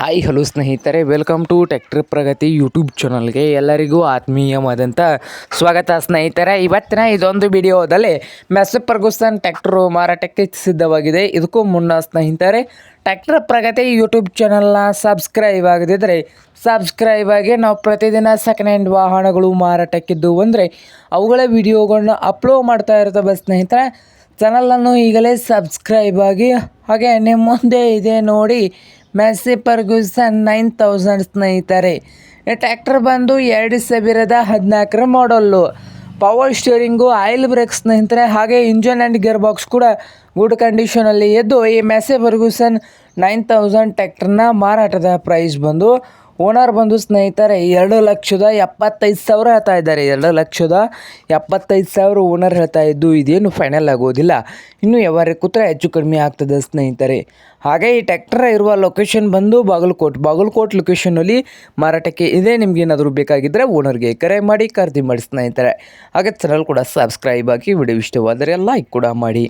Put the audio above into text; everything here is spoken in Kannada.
ಹಾಯ್ ಹಲೋ ಸ್ನೇಹಿತರೆ welcome to tractor Pragati YouTube ಚಾನಲ್ಗೆ ಎಲ್ಲರಿಗೂ ಆತ್ಮೀಯವಾದಂಥ ಸ್ವಾಗತ ಸ್ನೇಹಿತರೆ. ಇವತ್ತಿನ ಇದೊಂದು ವಿಡಿಯೋದಲ್ಲಿ ಮೆಸ್ ಫರ್ಗುಸನ್ ಟ್ಯಾಕ್ಟ್ರು ಮಾರಾಟಕ್ಕೆ ಸಿದ್ಧವಾಗಿದೆ. ಇದಕ್ಕೂ ಮುನ್ನ ಸ್ನೇಹಿತರೆ ಟ್ಯಾಕ್ಟರ್ ಪ್ರಗತಿ ಯೂಟ್ಯೂಬ್ ಚಾನಲ್ನ ಸಬ್ಸ್ಕ್ರೈಬ್ ಆಗದಿದ್ದರೆ ಸಬ್ಸ್ಕ್ರೈಬ್ ಆಗಿ ನಾವು ಪ್ರತಿದಿನ ಸೆಕೆಂಡ್ ಹ್ಯಾಂಡ್ ವಾಹನಗಳು ಮಾರಾಟಕ್ಕಿದ್ದು ಅಂದರೆ ಅವುಗಳ ವಿಡಿಯೋಗಳನ್ನ ಅಪ್ಲೋಡ್ ಮಾಡ್ತಾ ಇರ್ತವೆ ಸ್ನೇಹಿತರೆ. ಚಾನಲನ್ನು ಈಗಲೇ ಸಬ್ಸ್ಕ್ರೈಬ್ ಆಗಿ ಹಾಗೆ ನಿಮ್ಮ ಮುಂದೆ ಇದೆ ನೋಡಿ ಮೆಸ್ಸಿ ಪರ್ಗ್ಯೂಸನ್ ನೈನ್ ತೌಸಂಡ್ ಸ್ನೇಹಿತರೆ. ಟ್ರ್ಯಾಕ್ಟರ್ ಬಂದು ಎರಡು ಸಾವಿರದ ಹದಿನಾಲ್ಕರ ಮಾಡಲ್ಲು. ಪವರ್ ಸ್ಟೀರಿಂಗು, ಆಯಿಲ್ ಬ್ರೇಕ್ ಸ್ನೇಹಿತರೆ, ಹಾಗೆ ಇಂಜನ್ ಆ್ಯಂಡ್ ಗೇರ್ ಬಾಕ್ಸ್ ಕೂಡ ಗುಡ್ ಕಂಡೀಷನಲ್ಲಿ ಎದ್ದು ಈ ಮೆಸ್ಸಿ ಪರ್ಗೂಸನ್ ನೈನ್ ತೌಸಂಡ್ ಟ್ರ್ಯಾಕ್ಟರ್ನ ಮಾರಾಟದ ಪ್ರೈಸ್ ಬಂದು ಓನರ್ ಬಂದು ಸ್ನೇಹಿತರೆ, ಎರಡು ಲಕ್ಷದ ಎಪ್ಪತ್ತೈದು ಸಾವಿರ ಹೇಳ್ತಾ ಇದ್ದಾರೆ. ಎರಡು ಲಕ್ಷದ ಎಪ್ಪತ್ತೈದು ಸಾವಿರ ಓನರ್ ಹೇಳ್ತಾ ಇದ್ದು, ಇದೇನು ಫೈನಲ್ ಆಗೋದಿಲ್ಲ. ಇನ್ನು ಯಾವಾಗ ಕೂತ್ರೆ ಹೆಚ್ಚು ಕಡಿಮೆ ಆಗ್ತದೆ ಸ್ನೇಹಿತರೆ. ಹಾಗೆ ಈ ಟ್ಯಾಕ್ಟರ್ ಇರುವ ಲೊಕೇಶನ್ ಬಂದು ಬಾಗಲಕೋಟ್. ಬಾಗಲಕೋಟ್ ಲೊಕೇಶನಲ್ಲಿ ಮಾರಾಟಕ್ಕೆ ಇದೆ. ನಿಮ್ಗೆ ಏನಾದರೂ ಬೇಕಾಗಿದ್ದರೆ ಓನರ್ಗೆ ಕರೆ ಮಾಡಿ, ಖರೀದಿ ಮಾಡಿ ಸ್ನೇಹಿತರೆ. ಹಾಗೆ ಚಾನಲ್ ಕೂಡ ಸಬ್ಸ್ಕ್ರೈಬ್ ಆಗಿ ವಿಡಿಯೋ ಇಷ್ಟವಾದರೆ ಲೈಕ್ ಕೂಡ ಮಾಡಿ.